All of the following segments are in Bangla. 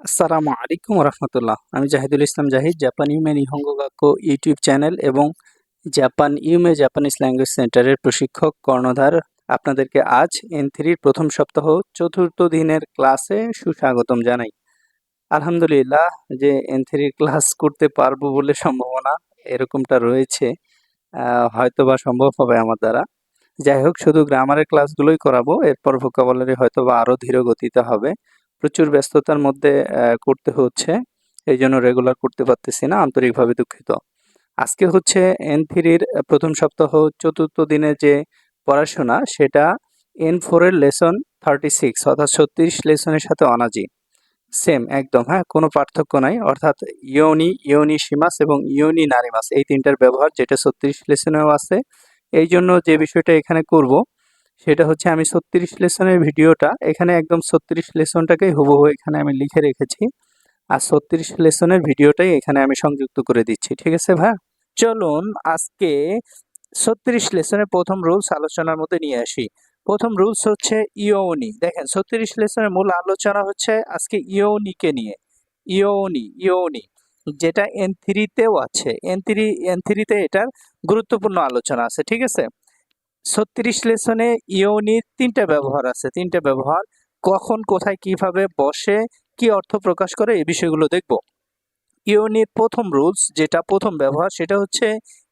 আসসালামু আলাইকুম রহমতুল্লাহ আমি Jahidul Islam Jahid, Japan Yume Nihongo Gakko YouTube channel এবং জাপান ইউমে জাপানিজ ল্যাঙ্গুয়েজ সেন্টারের প্রশিক্ষক কর্ণধার। আপনাদেরকে আজ এন থ্রির প্রথম সপ্তাহ চতুর্থ দিনের ক্লাসে সুস্বাগতম জানাই। আলহামদুলিল্লাহ, যে এন থ্রির ক্লাস করতে পারব বলে সম্ভাবনা এরকমটা রয়েছে হয়তো বা সম্ভব হবে আমার দ্বারা। যাই হোক, শুধু গ্রামারের ক্লাসগুলোই করাবো, এরপর ভোকাবুলারি হয়তো বা আরও ধীর গতিতে হবে। প্রচুর ব্যস্ততার মধ্যে করতে হচ্ছে। এই জন্য রেগুলার করতে পারতেছি না, আন্তরিকভাবে দুঃখিত। আজকে হচ্ছে এন থ্রির প্রথম সপ্তাহ, চতুর্থ দিনে যে পড়াশোনা, সেটা এন ফোরের লেসন থার্টি সিক্স অর্থাৎ ছত্রিশ লেসনের সাথে অনাজি। সেম একদম হ্যাঁ কোনো পার্থক্য নাই। অর্থাৎ ইয়োনি ইয়োনি সীমাস এবং ইয়োনি নারিমাস, এই তিনটার ব্যবহার, যেটা ছত্রিশ লেসনেও আছে। এই জন্য যে বিষয়টা এখানে করব সেটা হচ্ছে আমি ছত্রিশ লেসনের ভিডিওটা এখানে একদম ছত্রিশ লেসনটাকেই হুবহু এখানে আমি লিখে রেখেছি। আর ছত্রিশ লেসনের ভিডিওটাই এখানে আমি সংযুক্ত করে দিচ্ছি, ঠিক আছে ভাই? চলুন আজকে ছত্রিশ লেসনের প্রথম রুলস আলোচনার মধ্যে নিয়ে আসি। প্রথম রুলস হচ্ছে ইয়োনি। দেখেন, ছত্রিশ লেসনের মূল আলোচনা হচ্ছে আজকে ইয়োনিকে নিয়ে। ইয়োনি ইয়োনি, যেটা এন থ্রিতেও আছে। এন থ্রি এন থ্রিতে এটার গুরুত্বপূর্ণ আলোচনা আছে, ঠিক আছে? ছত্রিশ লেসনে ইয়োনির তিনটা ব্যবহার আছে, তিনটা ব্যবহার। কখন, কোথায়, কীভাবে বসে, কি অর্থ প্রকাশ করে, এই বিষয়গুলো দেখব। ইয়োনির প্রথম রুলস, যেটা প্রথম ব্যবহার, সেটা হচ্ছে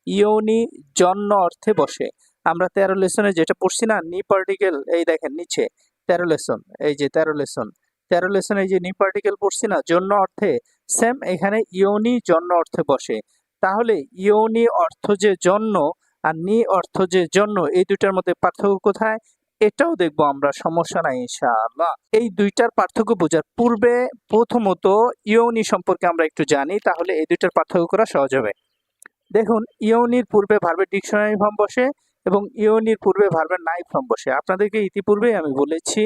ইয়োনি জন্য অর্থে বসে। আমরা তেরো লেসনে যেটা পড়ছি না নি পার্টিকেল এই দেখেন নিচে, তেরো লেসন, এই যে তেরো লেসন। তেরো লেসনে যে নি পার্টিকেল পড়ছি না, জন্য অর্থে সেম এখানে ইয়োনি জন্য অর্থে বসে। তাহলে ইয়োনি অর্থ যে জন্য আর নি অর্থ যে জন্য, এই দুইটার মধ্যে পার্থক্য কোথায়? এটাও দেখব আমরা, সমস্যা নাই, ইনশাআল্লাহ। এই দুইটার পার্থক্য বোঝার পূর্বে প্রথমত ইয়োনি সম্পর্কে আমরা একটু জানি, তাহলে এই দুইটার পার্থক্য করা সহজ হবে। দেখুন ইয়োনির পূর্বে ভার্বের ডিকশনারি ফর্ম বসে এবং ইয়োনির পূর্বে ভার্বের নাই ফর্ম বসে। আপনাদেরকে ইতিপূর্বেই আমি বলেছি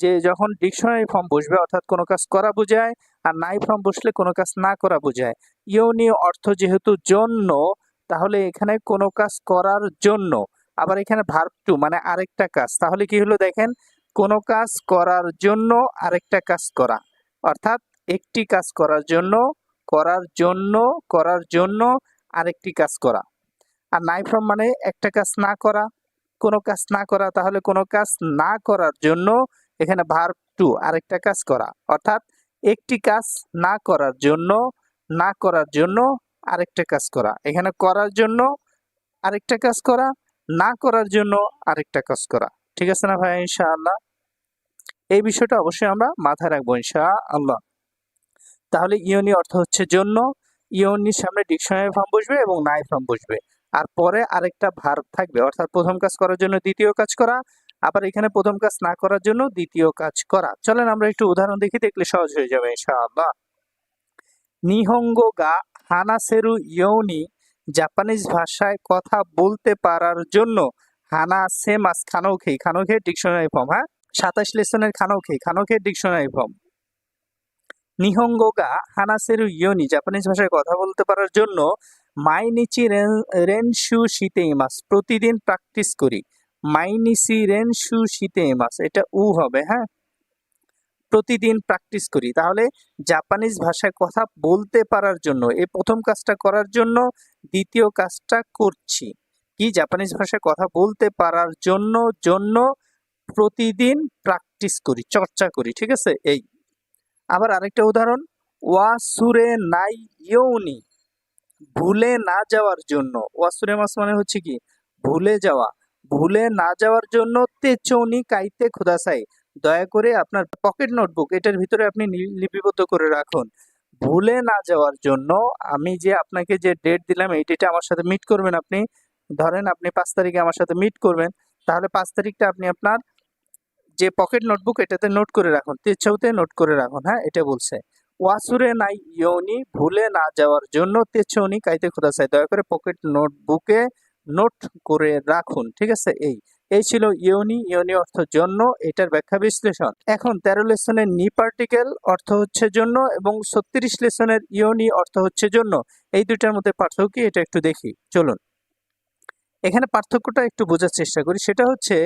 যে যখন ডিকশনারি ফর্ম বসবে, অর্থাৎ কোনো কাজ করা বোঝায়, আর নাই ফর্ম বসলে কোনো কাজ না করা বোঝায়। ইয়োনি অর্থ যেহেতু জন্য তাহলে এখানে কোনো কাজ করার জন্য। আবার এখানে ভার্ব টু মানে আরেকটা কাজ। তাহলে কি হলো দেখেন? কোনো কাজ করার জন্য আরেকটা কাজ করা। অর্থাৎ একটি কাজ করার জন্য করার জন্য করার জন্য আরেকটি কাজ করা। আর নাই ফ্রম মানে একটা কাজ না করা। কোনো কাজ না করা, তাহলে কোনো কাজ না করার জন্য এখানে ভার্ব টু আরেকটা কাজ করা। অর্থাৎ একটি কাজ না করার জন্য, না করার জন্য আরেকটা কাজ করা। এখানে করার জন্য আরেকটা কাজ করা, না করার জন্য আরেকটা কাজ করা। ঠিক আছে না ভাই? ইনশাআল্লাহ। এই বিষয়টা অবশ্যই আমরা মাথায় রাখব ইনশাআল্লাহ। তাহলে ইয়নি অর্থ হচ্ছে জন্য ইয়নির সামনে ডিকশনারি ফর্ম বসবে এবং নাই ফর্ম বসবে। আর পরে আরেকটা ভার থাকবে, অর্থাৎ প্রথম কাজ করার জন্য দ্বিতীয় কাজ করা, আবার এখানে প্রথম কাজ না করার জন্য দ্বিতীয় কাজ করা। চলেন আমরা একটু উদাহরণ দেখি, দেখলে সহজ হয়ে যাবে ইনশাআল্লাহ। নিহঙ্গ গা হানাসেরু ইয়নি জাপানিজ ভাষায় কথা বলতে পারার জন্য হানা সেমাস খানোখে খানোখে ডিকশনারি ফর্ম হ্যাঁ? সাতাশ লেসনের খানোখে খানোখে ডিকশনারি ফর্ম। নিহঙ্গগা হানাসেরু ইয়নি জাপানিজ ভাষায় কথা বলতে পারার জন্য মাইনিচি রেনশু শীতে মাস প্রতিদিন প্র্যাকটিস করি। মাইনিসি রেনশু শীতে মাস এটা উ হবে হ্যাঁ? প্রতিদিন প্র্যাকটিস করি। তাহলে জাপানিজ ভাষায় কথা বলতে পারার জন্য, এই প্রথম কাজটা করার জন্য দ্বিতীয় কাজটা করছি। কি? জাপানিজ ভাষায় কথা বলতে পারার জন্য জন্য প্রতিদিন প্র্যাকটিস করি, চর্চা করি, ঠিক আছে? এই। আবার আরেকটা উদাহরণ, ওয়াসুরে নাই ইয়ৌনি, ভুলে না যাওয়ার জন্য। ওয়াসুরে মাস মানে হচ্ছে কি? ভুলে যাওয়া। ভুলে না যাওয়ার জন্য তেচৌনি কাইতে খুদাসাই দয়া করে আপনার পকেট নোটবুক এটার ভিতরে আপনি লিপিবদ্ধ করে রাখুন। ভুলে না যাওয়ার জন্য আমি যে আপনাকে যে ডেট দিলাম, এই ডেটে আমার সাথে মিট করবেন আপনি। ধরেন আপনি পাঁচ তারিখে আমার সাথে মিট করবেন, তাহলে পাঁচ তারিখটা আপনি আপনার যে পকেট নোটবুক এটাতে নোট করে রাখুন তেছৌতে নোট করে রাখুন হ্যাঁ এটা বলছে। ওয়াসুরে নাই ইয়নি, ভুলে না যাওয়ার জন্য তেছৌনি কাইতে খোদা চাই দয়া করে পকেট নোটবুকে নোট করে রাখুন, ঠিক আছে? এই এই ছিল ইয়নি ইয়নি অর্থ জন্য, এটার ব্যাখ্যা বিশ্লেষণ এখন তেরো লেসনের নি পার্টিকেল অর্থ হচ্ছে জন্য এবং ছত্রিশ লেসনের ইয়নি অর্থ হচ্ছে জন্য। এই দুইটার মধ্যে পার্থক্য এটা একটু দেখি। চলুন। এখানে পার্থক্যটা একটু বোঝার চেষ্টা করি। সেটা হচ্ছে,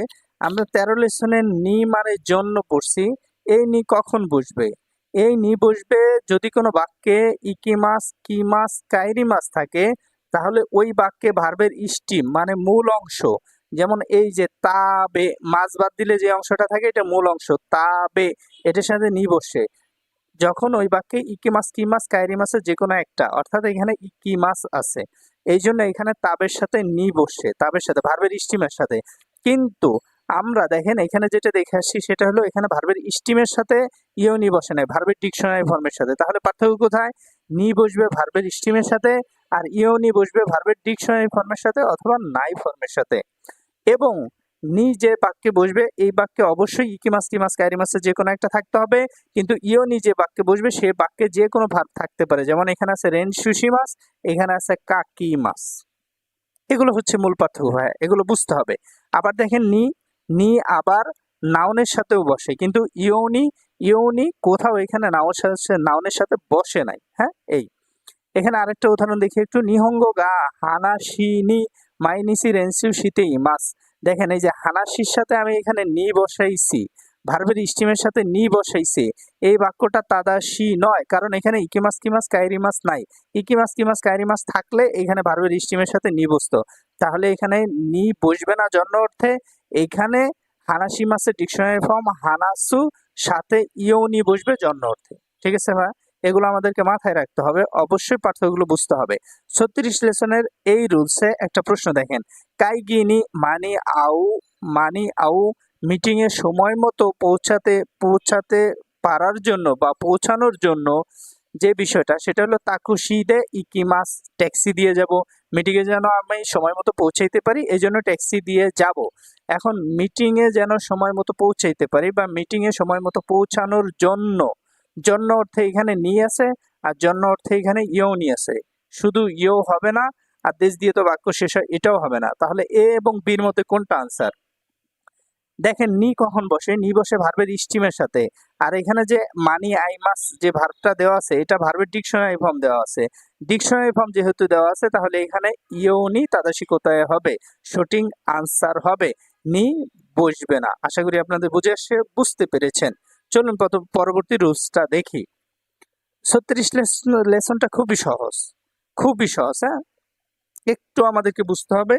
আমরা তেরো লেসনের নি মানে জন্য পড়ছি, এই নি কখন বসবে? এই নি বসবে যদি কোনো বাক্যে ইকি মাছ কি ইকিমাস কিমাস কাইরিমাস থাকে, তাহলে ওই বাক্যে ভার্বের স্টিম মানে মূল অংশ যেমন এই যে তাবে মাছ বাদ দিলে যে অংশটা থাকে এটা মূল অংশ তাবে এটার সাথে নি বসে যখন ওই বাক্যে ইকি মাছ কি মাছ কিমাস, কাইরিমাসের যে কোনো একটা, অর্থাৎ এখানে ইকি মাছ আছে এই জন্য এখানে তাবের সাথে নি বসে তাবের সাথে, ভার্বের স্টিমের সাথে। কিন্তু আমরা দেখেন এখানে যেটা দেখে আসছি সেটা হলো এখানে ভার্বের স্টিমের সাথে ইওনি বসে নাই, ভার্বের ডিকশনারি ফর্মের সাথে। তাহলে পার্থক্য কোথায়? নি বসবে ভার্বের স্টিমের সাথে আর ইওনি বসবে ভার্বের ডিকশনারি ফর্মের সাথে অথবা নাই ফর্মের সাথে। এবং নি যে বাক্যে বসবে, এই বাক্যে অবশ্যই ইকি মাস ইকিমাস টিমাস কাইরিমাসের যে কোনো একটা থাকতে হবে। কিন্তু ইওনি যে বাক্যে বসবে, সে বাক্যে যে কোনো ভাব থাকতে পারে। যেমন এখানে আছে রেন সুশি মাস, এখানে আছে কাকি মাস। এগুলো হচ্ছে মূল পার্থক্য হয় এগুলো বুঝতে হবে। আবার দেখেন নি নি আবার নাউনের সাথেও বসে, কিন্তু ইওনি ইওনি কোথাও এখানে নাউনের সাথে নাউনের সাথে বসে নাই হ্যাঁ? এই। এখানে আরেকটা উদাহরণ দেখি একটু, নিহঙ্গ গা হানাশিনি মাইনিসি রেনসিউ শীতে ইমাস। দেখেন, এই যে হানাশির সাথে আমি এখানে নি বসাইছি। ভার্বের স্টিমের সাথে নি বসাইছি। এই বাক্যটা তাদাশি নয়, কারণ এখানে ইকিমাস কিমাস কাইরিমাস নাই। ইকিমাস কিমাস কাইরিমাস থাকলে এখানে ভার্বের স্টিমের সাথে নি বসতো। তাহলে এখানে নি বসবে না জন্ম অর্থে, এখানে হানাসি মাসের ডিকশনারি ফর্ম হানাসু সাথে ইওনি বসবে জন্ম অর্থে। ঠিক আছে ভাই? এগুলো আমাদেরকে মাথায় রাখতে হবে। অবশ্যই পার্থক্যগুলো বুঝতে হবে। ছত্রিশ লেসনের এই রুলসে একটা প্রশ্ন দেখেন। কাইগিনি মানি আউ মানি আউ মিটিং এ সময় মতো পৌঁছাতে পৌঁছাতে পারার জন্য বা পৌঁছানোর জন্য যে বিষয়টা, সেটা হলো তাকুশিদে ইকিমাস ট্যাক্সি দিয়ে যাব। মিটিং এ যেন আমি সময় মতো পৌঁছাইতে পারি এই জন্য ট্যাক্সি দিয়ে যাব। এখন মিটিং এ যেন সময় মতো পৌঁছাইতে পারি বা মিটিং এ সময় মতো পৌঁছানোর জন্য জন্য অর্থে এখানে নি আছে আর জন্য অর্থে এখানে ইও নি আছে শুধু ইও হবে না আর দেশ দিয়ে তো বাক্য শেষ হয়, এটাও হবে না। তাহলে এ এবং বির মধ্যে কোনটা আনসার দেখেন নি কখন বসে? নি বসে ভার্বের স্টিমের সাথে। আর এখানে যে মানি আই মাস যে ভার্বটা দেওয়া আছে, এটা ভার্বের ডিকশনারি ফর্ম দেওয়া আছে। ডিকশনারি ফর্ম যেহেতু দেওয়া আছে, তাহলে এখানে ইওনি তাদাসি কোথায় হবে? শুটিং আনসার হবে। নি বসবে না। আশা করি আপনাদের বুঝে আসছে বুঝতে পেরেছেন। চলুন পরবর্তী রুলসটা দেখি। ছত্রিশ লেসনটা খুবই সহজ। খুবই সহজ হ্যাঁ? একটু আমাদেরকে বুঝতে হবে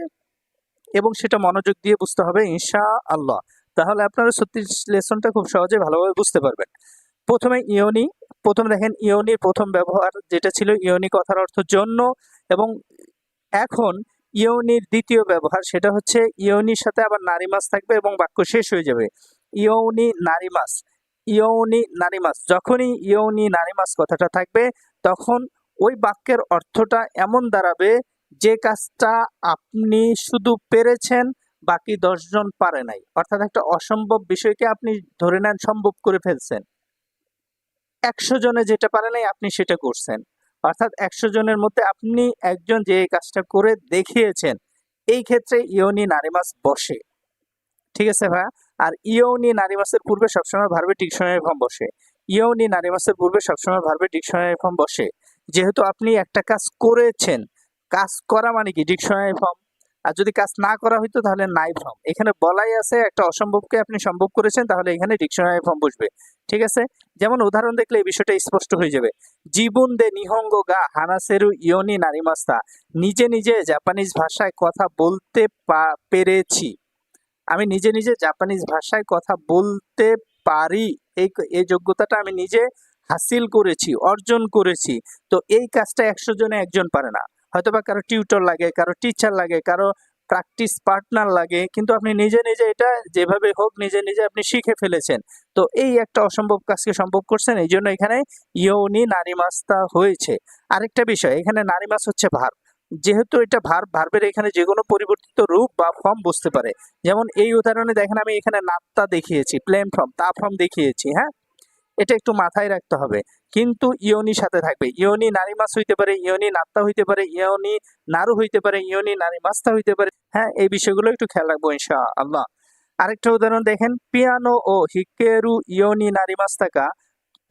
এবং সেটা মনোযোগ দিয়ে বুঝতে হবে ইনশা আল্লাহ তাহলে আপনারা ছত্রিশ লেসনটা খুব সহজে ভালোভাবে বুঝতে পারবেন। প্রথমে ইওনি, প্রথম দেখেন ইওনির প্রথম ব্যবহার যেটা ছিল ইওনি কথার অর্থ জন্য এবং এখন ইওনির দ্বিতীয় ব্যবহার সেটা হচ্ছে ইওনির সাথে আবার নারী মাছ থাকবে এবং বাক্য শেষ হয়ে যাবে। ইয়নি নারী নারীমাস ইয়ৌনি নারীমাস। যখনই ইয়ৌনি নারীমাস কথাটা থাকবে, তখন ওই বাক্যের অর্থটা এমন দাঁড়াবে, যে কাজটা আপনি শুধু পেরেছেন, বাকি দশজন পারে নাই। অর্থাৎ একটা অসম্ভব বিষয়কে আপনি ধরে নেন, সম্ভব করে ফেলছেন। একশো জনে যেটা পারে নাই, আপনি সেটা করছেন। অর্থাৎ একশো জনের মধ্যে আপনি একজন যে কাজটা করে দেখিয়েছেন, এই ক্ষেত্রে ইয়নি নারিমাস বসে। ঠিক আছে ভাইয়া? আর ইয়নি নারী মাসের পূর্বে সবসময় ভার্বে ডিকশনারি ফর্ম বসে। ইয়নি নারী মাসের পূর্বে সবসময় ভার্বে ডিকশনারি ফর্ম বসে। যেহেতু আপনি একটা কাজ করেছেন, কাজ করা মানে কি? Dictionary form. আর যদি কাজ না করা হইতো তাহলে নাই ফর্ম। এখানে বলাই আছে একটা অসম্ভবকে আপনি সম্ভব করেছেন, তাহলে এখানে ডিকশনারি ফর্ম বসবে। ঠিক আছে? যেমন উদাহরণ দেখলে এই বিষয়টা স্পষ্ট হয়ে যাবে। জীবন দে নিহঙ্গ গা হানাসেরু ইয়নি নারিমাস্তা নিজে নিজে জাপানিজ ভাষায় কথা বলতে পেরেছি। আমি নিজে নিজে জাপানিজ ভাষায় কথা বলতে পারি। এই এই যোগ্যতাটা আমি নিজে হাসিল করেছি, অর্জন করেছি। তো এই কাজটা একশো জনে একজন পারে না। হয়তোবা কারও টিউটর লাগে, কারও টিচার লাগে, কারও প্র্যাকটিস পার্টনার লাগে, কিন্তু আপনি নিজে নিজে এটা যেভাবে হোক, নিজে নিজে আপনি শিখে ফেলেছেন। তো এই একটা অসম্ভব কাজকে সম্ভব করছেন এই জন্য এখানে ইয়নি নারী মাস্তা হয়েছে। আরেকটা বিষয়, এখানে নারী মাস হচ্ছে ভার। যেহেতু এটা ভার ভার্বের এখানে যে কোনো পরিবর্তিত রূপ বা ফর্ম বুঝতে পারে। যেমন এই উদাহরণে দেখেন, আমি এখানে নাত্তা দেখিয়েছি প্লেন ফর্ম তা ফর্ম দেখিয়েছি হ্যাঁ? এটা একটু মাথায় রাখতে হবে। কিন্তু ইয়নি সাথে থাকবে। ইয়নি নারী মাছ হইতে পারে, ইয়নি নাত্তা হইতে পারে, ইয়নি নারু হইতে পারে, ইয়নি নারী মাস্তা হইতে পারে হ্যাঁ? এই বিষয়গুলো একটু খেয়াল রাখব ইনশা আল্লাহ আরেকটা উদাহরণ দেখেন, পিয়ানো ও হিকেরু ইয়নি নারী মাস্তাকা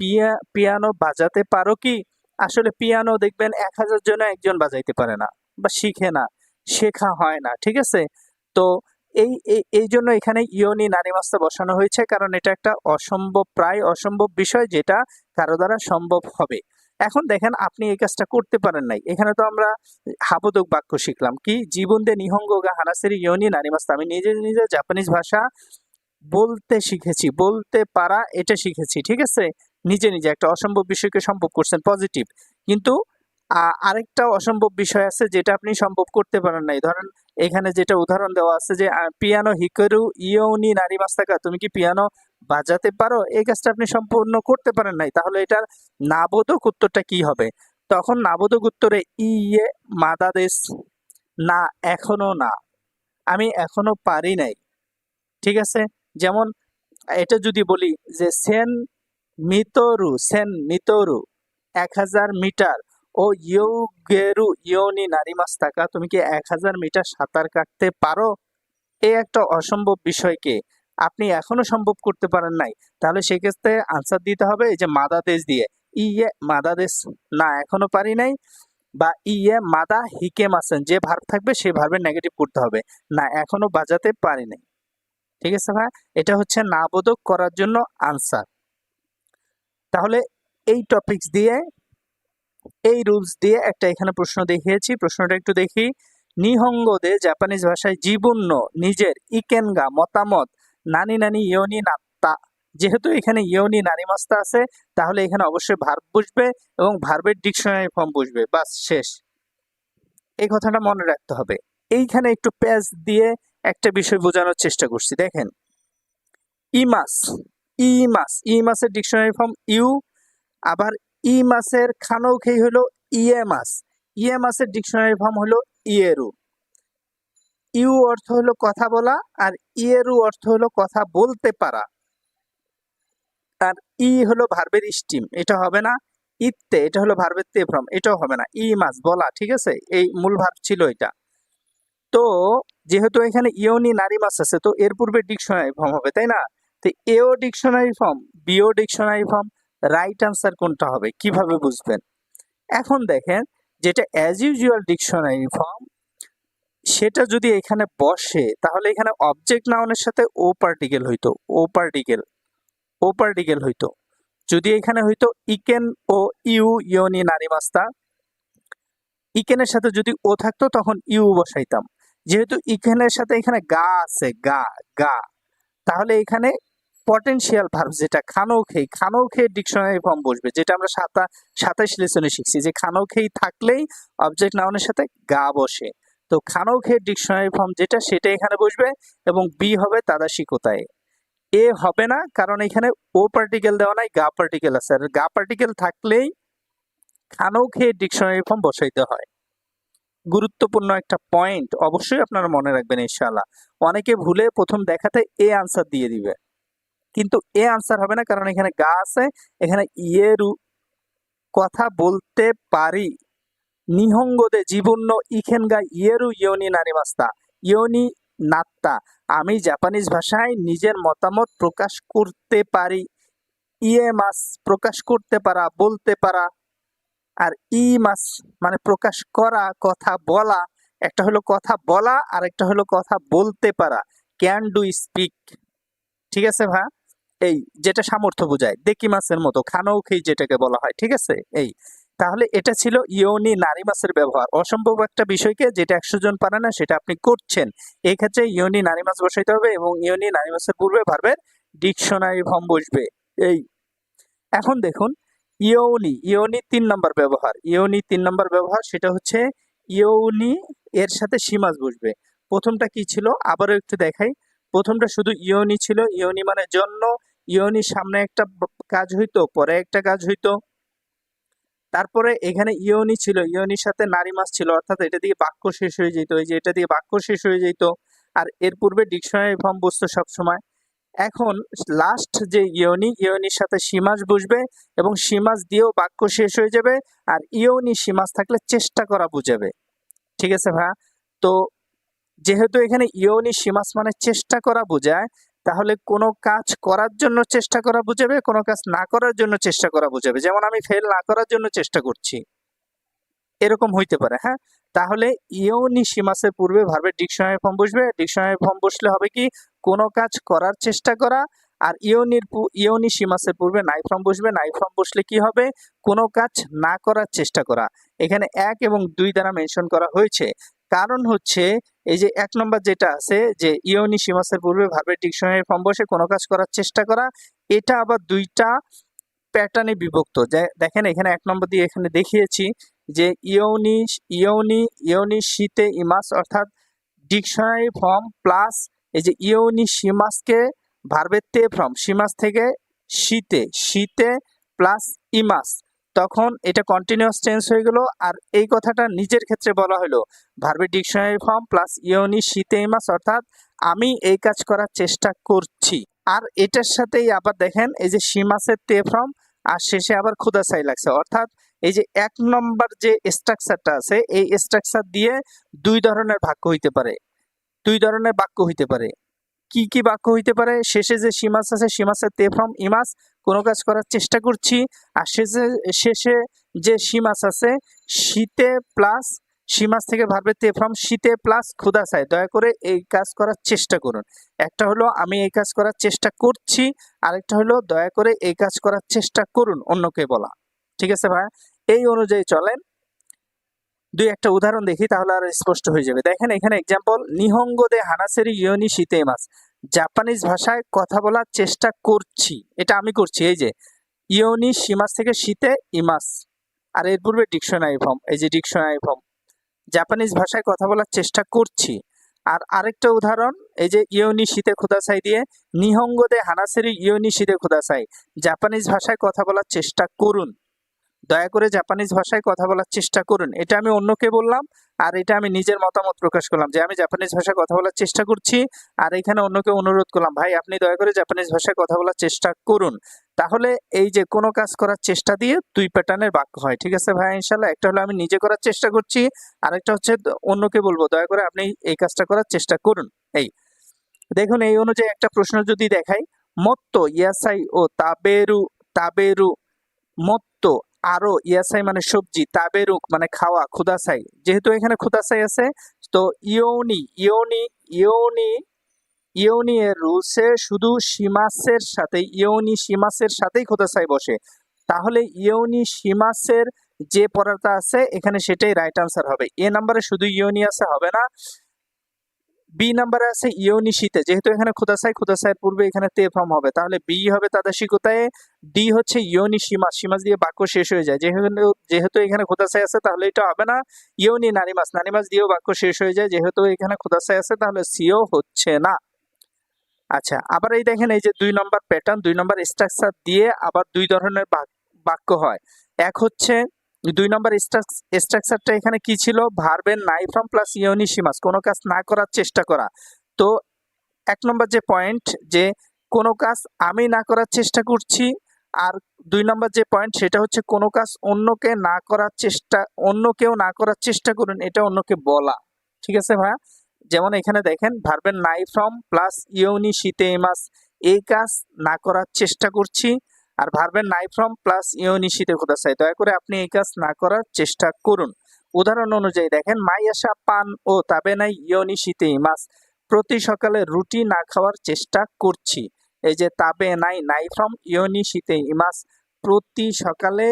পিয়া, পিয়ানো বাজাতে পারো কি? আসলে পিয়ানো দেখবেন এক হাজার জনে একজন বাজাইতে পারে না বা শিখে না, শেখা হয় না, ঠিক আছে? তো এই, এই- জন্য এখানে ইয়নি নারী মাস্তা বসানো হয়েছে কারণ এটা একটা অসম্ভব, প্রায় অসম্ভব বিষয় যেটা কারও দ্বারা সম্ভব হবে। এখন দেখেন আপনি এই কাজটা করতে পারেন নাই। এখানে তো আমরা হাবোদক বাক্য শিখলাম কি, জীবন দে নিহঙ্গ গা হানাসেরি ইয়নি নারী মাস্তা আমি নিজে নিজে জাপানিজ ভাষা বলতে শিখেছি, বলতে পারা এটা শিখেছি, ঠিক আছে? নিজে নিজে একটা অসম্ভব বিষয়কে সম্ভব করছেন পজিটিভ কিন্তু আরেকটা অসম্ভব বিষয় আছে যেটা আপনি সম্ভব করতে পারেন নাই। ধরেন এখানে যেটা উদাহরণ দেওয়া আছে যে পিয়ানো হিকরু ইয়নি নারী মাস্তাকা, তুমি কি পিয়ানো বাজাতে পারো? এই কাজটা আপনি সম্পূর্ণ করতে পারেন নাই। তাহলে এটার নাবোধক উত্তরটা কি হবে? তখন নাবোধক উত্তরে ইয়ে মাদাদেশ, না, এখনও না। আমি এখনও পারি নাই। ঠিক আছে? যেমন এটা যদি বলি যে, সেন মিতরু, সেন মিতরু, এক হাজার মিটার ও ইউগেরু ইয়নি নারী থাকা তুমি কি এক হাজার মিটার সাঁতার কাটতে পারো? এই একটা অসম্ভব বিষয়কে আপনি এখনও সম্ভব করতে পারেন নাই। তাহলে সেক্ষেত্রে আনসার দিতে হবে এই যে মাদা দেশ দিয়ে। ইয়ে মাদা দেশ না, এখনও পারি নাই। বা ইয়ে মাদা হিকে মাসেন, যে ভার্ব থাকবে সেই ভার্বের নেগেটিভ করতে হবে। না, এখনও বাজাতে পারি নাই। ঠিক আছে ভাই? এটা হচ্ছে না বোধক করার জন্য আনসার তাহলে এই টপিকস দিয়ে, এই রুলস দিয়ে একটা এখানে প্রশ্ন দেখিয়েছি। প্রশ্নটা একটু দেখি। নিহঙ্গদে জাপানিজ ভাষায় জীবন্য নিজের, ইকেনগা, মতামত, নানি নানি, ইয়নি নাত্তা। যেহেতু এখানে ইয়নি নারী মাস্তা আছে, তাহলে এখানে অবশ্যই ভার্ব বুঝবে এবং ভার্বের ডিকশনারি ফর্ম বুঝবে। বাস, শেষ। এই কথাটা মনে রাখতে হবে। এইখানে একটু প্যাচ দিয়ে একটা বিষয় বোঝানোর চেষ্টা করছি। দেখেন, ইমাস ইমাস ইমাসের ডিকশনারি ফর্ম ইউ, আবার ই মাসের খানও খেই হলো ইয়ে মাস ইয়ে মাসের ডিকশনারি ফর্ম হলো ইয়েরু। ইউ অর্থ হলো কথা বলা আর ইয়েরু অর্থ হলো কথা বলতে পারা। আর ই হলো ভার্বের স্টিম এটা হবে না ইত্তে, এটা হলো ভার্বের তে ফর্ম এটাও হবে না, ই মাস বলা, ঠিক আছে? এই মূল ভার্ব ছিল এটা। তো, যেহেতু এখানে ইয়নি নারী মাস আছে, তো এর পূর্বে ডিকশনারি ফর্ম হবে, তাই না? তো এও ডিকশনারি ফর্ম বিও ডিকশনারি ফর্ম রাইট আনসার কোনটা হবে? কীভাবে বুঝবেন? এখন দেখেন, যেটা অ্যাজ ইউজুয়াল ডিকশনারি ফর্ম সেটা যদি এখানে বসে, তাহলে এখানে অবজেক্ট নাউনের সাথে ও পার্টিকেল হইতো ও পার্টিকেল ও পার্টিকেল হইতো। যদি এখানে হইতো ইকেন ও ইউ ইয়নি নারী মাস্তা, ইকেনের সাথে যদি ও থাকতো, তখন ইউ বসাইতাম। যেহেতু ইকেনের সাথে এখানে গা আছে, গা গা, তাহলে এখানে পটেনশিয়াল ভার্ব যেটা খানো খেই খানো খেয়ে ডিকশনারি ফর্ম বসবে, যেটা আমরা সাতা, সাতাইশ লেসনে শিখছি, যে খানো খেই থাকলেই অবজেক্ট নাউনের সাথে গা বসে। তো খানো খেয়ে ডিকশনারি ফর্ম যেটা, সেটা এখানে বসবে এবং বি হবে তাদা শিকোতায় এ হবে না, কারণ এখানে ও পার্টিকেল দেওয়া নাই, গা পার্টিকেল আছে। আর গা পার্টিকেল থাকলেই খানো খেয়ে ডিকশনারি ফর্ম বসাইতে হয়। গুরুত্বপূর্ণ একটা পয়েন্ট অবশ্যই আপনারা মনে রাখবেন, ইনশাআল্লাহ। অনেকে ভুলে প্রথম দেখাতে এ আনসার দিয়ে দিবে। কিন্তু এ আনসার হবে না, কারণ এখানে গা আছে, এখানে ইয়েরু কথা বলতে পারি। নিহঙ্গদে জীবন্য ইখেনগা ইয়েরু ইয়নি নারী মাস্তা ইয়নি নাত্তা। আমি জাপানিজ ভাষায় নিজের মতামত প্রকাশ করতে পারি। ইয়ে মাস প্রকাশ করতে পারা, বলতে পারা, আর ই মাস মানে প্রকাশ করা, কথা বলা। একটা হলো কথা বলা আর একটা হলো কথা বলতে পারা। Can do speak. ঠিক আছে ভা এই যেটা সামর্থ্য বোঝায় দেখি মাছের মতো, খানাও খেই যেটাকে বলা হয়, ঠিক আছে? এই, তাহলে এটা ছিল ইয়নি নারী মাছের ব্যবহার। অসম্ভব একটা বিষয়কে যেটা একশো জন পারে না, সেটা আপনি করছেন। এই ক্ষেত্রে ইয়নি নারী মাছ বসাইতে হবে এবং ইয়নি নারী মাছের পূর্বে ভার্বের ডিকশনারি ফর্ম বসবে। এই, এখন দেখুন, ইয়নি ইয়নি তিন নম্বর ব্যবহার। ইয়নি তিন নম্বর ব্যবহার সেটা হচ্ছে ইয়নি এর সাথে সীমাস বসবে। প্রথমটা কি ছিল? আবারও একটু দেখাই। প্রথমটা শুধু ইয়নি ছিল, ইয়নি মানে জন্য ইয়নির সামনে একটা কাজ হইতো, পরে একটা কাজ হইতো। তারপরে এখানে ইয়নি ছিল ইয়নির সাথে নারী মাস ছিল, অর্থাৎ এটা দিয়ে বাক্য শেষ হয়ে যেত, এই যে এটা দিয়ে বাক্য শেষ হয়ে যেত, আর এর পূর্বে ডিকশনারি ফর্ম বসতো সবসময়। এখন লাস্ট যে ইয়নি ইয়নির সাথে সীমাস বসবে এবং সীমাস দিয়েও বাক্য শেষ হয়ে যাবে, আর ইয়নি সীমাস থাকলে চেষ্টা করা বুঝাবে। ঠিক আছে ভাইয়া? তো যেহেতু এখানে ইয়নি সীমাস মানে চেষ্টা করা বোঝায় তাহলে কোনো কাজ করার জন্য চেষ্টা করা বুঝাবে, কোনো কাজ না করার জন্য চেষ্টা করা বুঝাবে। যেমন আমি ফেল না করার জন্য চেষ্টা করছি। এরকম হইতে পারে হ্যাঁ? তাহলে ইয়নি সীমাসের পূর্বে ভার্বের ডিকশনারি ফর্ম বসবে। ডিকশনারি ফর্ম বসলে হবে কি? কোনো কাজ করার চেষ্টা করা। আর ইয়নির ইয়নি সীমাসের পূর্বে নাই ফর্ম বসবে। নাই ফর্ম বসলে কি হবে? কোনো কাজ না করার চেষ্টা করা। এখানে এক এবং দুই দ্বারা মেনশন করা হয়েছে। কারণ হচ্ছে এই যে এক নম্বর যেটা আছে যে ইয়নি সীমাসের পূর্বে ভার্বের ডিকশনারি ফর্ম বসে কোনো কাজ করার চেষ্টা করা, এটা আবার দুইটা প্যাটার্নে বিভক্ত। দেখেন এখানে এক নম্বর দিয়ে এখানে দেখিয়েছি যে ইয়নি ইয়নি ইয়নি শীতে ইমাস অর্থাৎ ডিকশনারি ফর্ম প্লাস এই যে ইয়নি সীমাসকে ভার্বের তে ফর্ম, সীমাস থেকে শীতে শীতে প্লাস ইমাস। তখন এটা কন্টিনিউয়াস টেন্স হয়ে গেল আর এই কথাটা নিজের ক্ষেত্রে বলা হলো। ভার্বের ডিকশনারি ফর্ম প্লাস ইয়নি শীতে ইমাস অর্থাৎ আমি এই কাজ করার চেষ্টা করছি। আর এটার সাথেই আবার দেখেন এই যে সীমাসের তে ফর্ম আর শেষে আবার ক্ষুদাসাই লাগছে। অর্থাৎ এই যে এক নম্বর যে স্ট্রাকচারটা আছে, এই স্ট্রাকচার দিয়ে দুই ধরনের বাক্য হইতে পারে। দুই ধরনের বাক্য হইতে পারে। কি কি বাক্য হইতে পারে? শেষে যে সীমাস আছে সীমাসের তে ফ্রম, ইমাস, কোনো কাজ করার চেষ্টা করছি। আর শেষে শেষে যে সীমাস আছে শীতে প্লাস, সীমাস থেকে ভাববে তে ফ্রম শীতে প্লাস ক্ষুদা ক্ষুদাসায় দয়া করে এই কাজ করার চেষ্টা করুন। একটা হলো, আমি এই কাজ করার চেষ্টা করছি। আরেকটা হলো, দয়া করে এই কাজ করার চেষ্টা করুন, অন্যকে বলা। ঠিক আছে ভাই? এই অনুযায়ী চলেন। দুই একটা উদাহরণ দেখি, তাহলে আর স্পষ্ট হয়ে যাবে। দেখেন এখানে এক্সাম্পল নিহঙ্গ দে হানাসেরি ইয়নি শীতে মাস জাপানিজ ভাষায় কথা বলার চেষ্টা করছি। এটা আমি করছি, এই যে, ইয়নি সীমাস থেকে শীতে ইমাস। আর এর পূর্বে ডিকশনারি ফর্ম, এই যে ডিকশনারি ফর্ম। জাপানিজ ভাষায় কথা বলার চেষ্টা করছি। আর আরেকটা উদাহরণ, এই যে ইয়নি শীতে খোদাসাই দিয়ে নিহঙ্গ দে হানাসেরি ইয়নি শীতে খোদাসাই জাপানিজ ভাষায় কথা বলার চেষ্টা করুন। দয়া করে জাপানিজ ভাষায় কথা বলার চেষ্টা করুন। এটা আমি অন্যকে বললাম, আর এটা আমি নিজের মতামত প্রকাশ করলাম যে আমি জাপানিজ ভাষায় কথা বলার চেষ্টা করছি, আর এখানে অন্যকে অনুরোধ করলাম, ভাই, আপনি দয়া করে জাপানিজ ভাষায় কথা বলার চেষ্টা করুন। তাহলে এই যে কোনো কাজ করার চেষ্টা দিয়ে দুই প্যাটার্নের বাক্য হয়। ঠিক আছে ভাই? ইনশাল্লাহ একটা হলো আমি নিজে করার চেষ্টা করছি, আরেকটা হচ্ছে অন্যকে বলব, দয়া করে আপনি এই কাজটা করার চেষ্টা করুন। এই। দেখুন, এই অনুযায়ী একটা প্রশ্ন যদি দেখাই, মত্ত ইয়াসাই ও তাবেরু তাবেরু মত্ত আরও ইয়াসাই মানে সবজি, তাবেরুক মানে খাওয়া, খুদাসাই। যেহেতু এখানে খুদাসাই আছে, তো ইয়োনি ইয়োনি ইয়োনি ইয়োনি এর রুলসে শুধু সীমাসের সাথে ইয়োনি সীমাসের সাথেই খুদাসাই বসে। তাহলে ইয়োনি সীমাসের যে পড়াটা আছে, এখানে সেটাই রাইট আনসার হবে। এ নাম্বারে শুধু ইয়োনি আছে, হবে না। বি নাম্বারে আছে ইয়োনি শীতে যেহেতু এখানে খুদাসাই খুদাসাইয়ের পূর্বে এখানে তে ফর্ম হবে। তাহলে বি হবে তাদের শিকতায় ডি হচ্ছে ইয়োনি সীমাস সীমাস দিয়ে বাক্য শেষ হয়ে যায়। যেহেতু যেহেতু এখানে খোদাসাই আছে, তাহলে এটা হবে না ইয়োনি নানিমাস। নানিমাস দিয়েও বাক্য শেষ হয়ে যায়। যেহেতু এখানে খোদাসাই আছে, তাহলে সিও হচ্ছে না। আচ্ছা আবার এই দেখেন, এই যে দুই নম্বর প্যাটার্ন দুই নম্বর স্ট্রাকচার দিয়ে আবার দুই ধরনের বাক- বাক্য হয়। এক হচ্ছে দুই নম্বর স্ট্রাকচারটা এখানে কি ছিল? ভার্বের নাই ফ্রম প্লাস ইয়োনি সীমাস কোনো কাজ না করার চেষ্টা করা। তো এক নম্বর যে পয়েন্ট যে কোনো কাজ আমি না করার চেষ্টা করছি, আর দুই নম্বর যে পয়েন্ট সেটা হচ্ছে কোনো কাজ অন্যকে না করার চেষ্টা অন্য কেউ না করার চেষ্টা করুন, এটা অন্যকে বলা। ঠিক আছে ভাইয়া? যেমন এখানে দেখেন ভার্বের নাই ফ্রম প্লাস ইউনি শীতে মাস এই কাজ না করার চেষ্টা করছি আর ভার্বের নাই ফ্রম প্লাস ইউনি শীতে চাই। দয়া করে আপনি এই কাজ না করার চেষ্টা করুন। উদাহরণ অনুযায়ী দেখেন, মাই আসা পান ও তাবে নাই ইউনি শীতে মাস। প্রতি সকালে রুটি না খাওয়ার চেষ্টা করছি। এই যে তাবে নাই নাই ফ্রম ইয়নি শীতে ইমাস প্রতি সকালে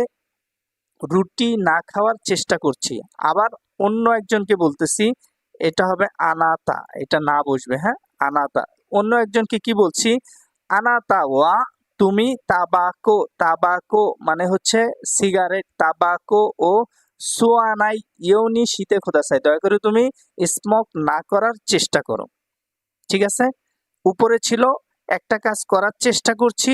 রুটি না খাওয়ার চেষ্টা করছি। আবার অন্য একজনকে বলতেছি, এটা হবে আনাতা। এটা না বসবে হ্যাঁ? আনাতা। অন্য একজনকে কি বলছি? আনাতা ওয়া তুমি তাবাকো তাবাকো মানে হচ্ছে সিগারেট তাবাকো ও সোয়ানাই ইয়নি শীতে খোদাসাই দয়া করে তুমি স্মোক না করার চেষ্টা করো। ঠিক আছে? উপরে ছিল, একটা কাজ করার চেষ্টা করছি।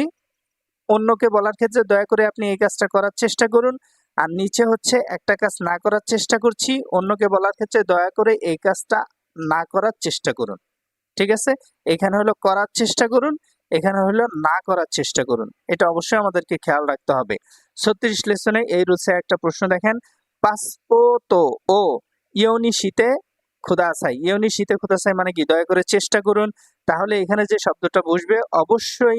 অন্যকে বলার ক্ষেত্রে দয়া করে আপনি এই কাজটা করার চেষ্টা করুন। আর নিচে হচ্ছে একটা কাজ না করার চেষ্টা করছি। অন্যকে বলার ক্ষেত্রে দয়া করে এই কাজটা না করার চেষ্টা করুন। ঠিক আছে? এখানে হলো করার চেষ্টা করুন। এখানে হলো না করার চেষ্টা করুন। এটা অবশ্যই আমাদেরকে খেয়াল রাখতে হবে। ছত্রিশ লেসনে এই রুসে একটা প্রশ্ন দেখেন, পাসপোতো ও ইয়নি শীতে খুদাসাই। ইয়নি শীতে খুদাসাই মানে কি? দয়া করে চেষ্টা করুন। তাহলে এখানে যে শব্দটা বসবে, অবশ্যই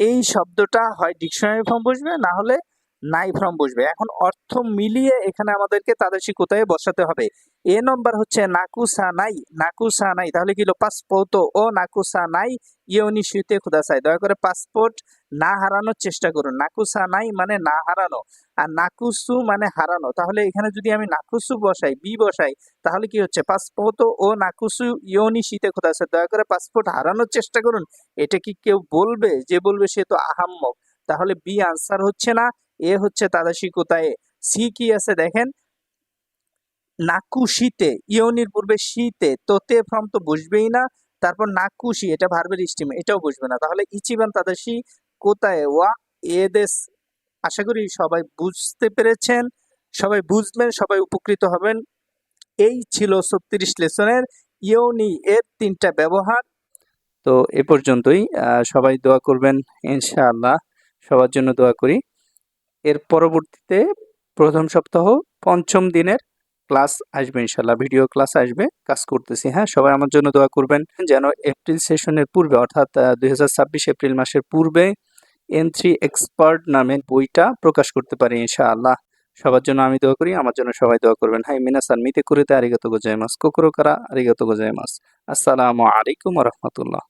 এই শব্দটা হয় ডিকশনারি ফর্ম বসবে, না হলে নাই ফ্রম বসবে। এখন অর্থ মিলিয়ে এখানে আমাদেরকে তাদেশি কোথায় বসাতে হবে? এ নম্বর হচ্ছে নাকুসা নাই নাকুসা নাই তাহলে কি হলো? পাসপোর্ট ও নাকুসা নাই ইউনি শুতে খুদাসাই দয়া করে পাসপোর্ট না হারানোর চেষ্টা করুন। নাকুসা নাই মানে না হারানো আর নাকুসু মানে হারানো। তাহলে এখানে যদি আমি নাকুসু বসাই, বি বসাই, তাহলে কি হচ্ছে? পাসপোর্ট ও নাকুসু ইউনি শীতে খুদাসাই দয়া করে পাসপোর্ট হারানোর চেষ্টা করুন। এটা কি কেউ বলবে? যে বলবে সে তো আহাম্মক। তাহলে বি আনসার হচ্ছে না। এ হচ্ছে তাদাসি কোথায় সি কি আছে দেখেন? নাকুশিতে, ইয়নির পূর্বে শীতে, তোতে ফর্ম তো বুঝবেই না, তারপর নাকুশি, এটা ভার্বের স্টিম, এটাও বুঝবে না। তাহলে ইচিবান তাদাসি কোথায়? ওয়া এদেশ আশা করি সবাই বুঝতে পেরেছেন, সবাই বুঝবেন, সবাই উপকৃত হবেন। এই ছিল ছত্রিশ লেসনের ইয়নি এর তিনটা ব্যবহার। তো এ পর্যন্তই সবাই দোয়া করবেন, ইনশাআল্লাহ, সবার জন্য দোয়া করি। এর পরবর্তীতে প্রথম সপ্তাহ পঞ্চম দিনের ক্লাস আসবে ইনশাল্লাহ ভিডিও ক্লাস আসবে, কাজ করতেছি। হ্যাঁ সবাই আমার জন্য দোয়া করবেন যেন এপ্রিল সেশনের পূর্বে, অর্থাৎ দুই এপ্রিল মাসের পূর্বে এন থ্রি এক্সপার্ট নামের বইটা প্রকাশ করতে পারি ইনশাআল্লাহ। সবার জন্য আমি দোয়া করি, আমার জন্য সবাই দোয়া করবেন। হাই মিনাসান মিতে কুরিতে আরিগত গোজাইমাস কোকরো কারা আরিগত গোজাইমাস আসসালামু আলাইকুম রহমতুল্লাহ।